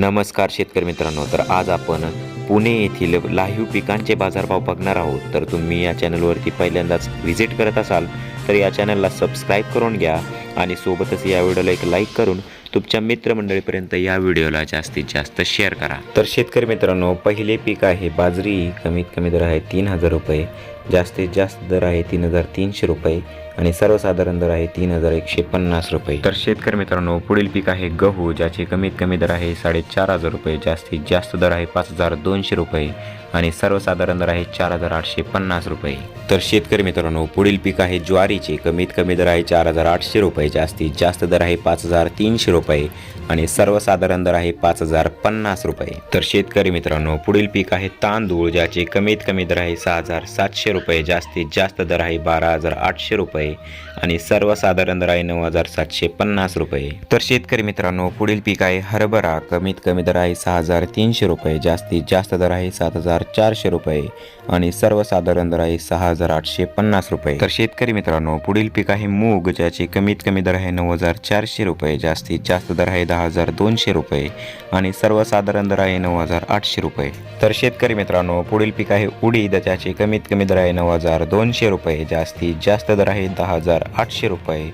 नमस्कार शेतकरी मित्रांनो तर आज आपण पुणे येथील लाईव्ह पिकांचे बाजारभाव बघणार आहोत. तर तुम्ही या चॅनलवरती पहिल्यांदाच व्हिजिट करत असाल तर या चॅनलला सबस्क्राईब करून घ्या आणि सोबतच या व्हिडिओला एक लाईक करून तुमच्या मित्रमंडळीपर्यंत या व्हिडिओला जास्तीत जास्त शेअर करा. तर शेतकरी मित्रांनो पहिले पीक आहे बाजरी कमीत कमी दर आहे तीन हजार रुपये. जास्तीत जास्त दर आहे तीन हजार तीनशे रुपये आणि सर्वसाधारण दर आहे तीन हजार एकशे पन्नास रुपये. तर शेतकरी मित्रांनो पुढील पीक आहे गहू ज्याचे कमीत कमी दर आहे साडेचार हजार रुपये जास्तीत जास्त दर आहे पाच हजार दोनशे रुपये आणि सर्वसाधारण दर आहे चार हजार आठशे पन्नास रुपये. तर शेतकरी मित्रांनो पुढील पीक आहे ज्वारीचे कमीत कमी दर आहे चार हजार आठशे रुपये जास्तीत जास्त दर आहे पाच हजार तीनशे रुपये आणि सर्वसाधारण दर आहे पाच हजार पन्नास रुपये. तर शेतकरी मित्रांनो पुढील पीक आहे तांदूळ ज्याचे कमीत कमी दर आहे सहा हजार सातशे रुपये जास्तीत जास्त दर आहे बारा हजार आठशे रुपये आणि सर्वसाधारण दर आहे नऊ हजार सातशे पन्नास रुपये. तर शेतकरी मित्रांनो पुढील पीक आहे हरभरा. कमीत कमी दर आहे सहा हजार तीनशे रुपये जास्तीत जास्त दर आहे सात हजार चारशे रुपये आणि सर्वसाधारण दर आहे सहा हजार आठशे पन्नास रुपये. तर शेतकरी मित्रांनो पुढील पीक आहे मूग ज्याचे कमीत कमी दर आहे नऊ हजार चारशे रुपये जास्तीत जास्त दर आहे दहा हजार दोनशे रुपये आणि सर्वसाधारण दर आहे नऊ हजार आठशे रुपये. तर शेतकरी मित्रांनो पुढील पीक आहे उडीद ज्याचे कमीत कमी दर आहे नऊ हजार दोनशे रुपये. जास्तीत जास्त दर आहे दहा हजार आठशे रुपये.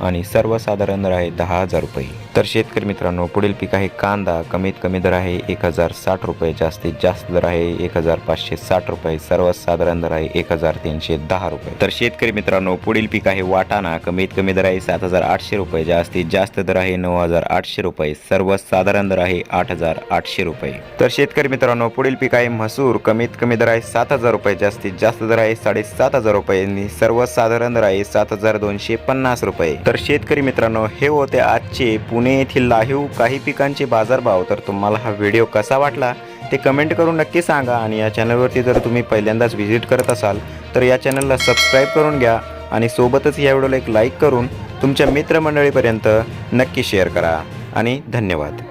आणि सर्वसाधारण दर आहे दहा हजार रुपये. तर शेतकरी मित्रांनो पुढील पीक आहे कांदा. कमीत कमी दर आहे एक हजार साठ रुपये. जास्तीत जास्त दर आहे एक हजार पाचशे साठ रुपये. सर्वसाधारण दर आहे एक हजार तीनशे दहा रुपये. तर शेतकरी मित्रांनो पुढील पीक आहे वाटाणा. कमीत कमी दर आहे सात हजार आठशे रुपये. जास्तीत जास्त दर आहे नऊ हजार आठशे रुपये. सर्वसाधारण दर आहे आठ हजार आठशे रुपये. तर शेतकरी मित्रांनो पुढील पीक आहे मसूर कमीत कमी दर आहे सात हजार रुपये. जास्तीत जास्त दर आहे साडेसात हजार रुपये. आणि सर्वसाधारण दर आहे सात हजार दोनशे पन्नास रुपये. तर शेतकरी मित्रांनो हे होते आजचे पुणे येथील लाहीव काही पिकांचे बाजारभाव. तर तुम्हाला हा व्हिडिओ कसा वाटला ते कमेंट करून नक्की सांगा आणि या चॅनलवरती जर तुम्ही पहिल्यांदाच व्हिजिट करत असाल तर या चॅनलला सबस्क्राईब करून घ्या आणि सोबतच या व्हिडिओला एक लाईक करून तुमच्या मित्रमंडळीपर्यंत नक्की शेअर करा. आणि धन्यवाद.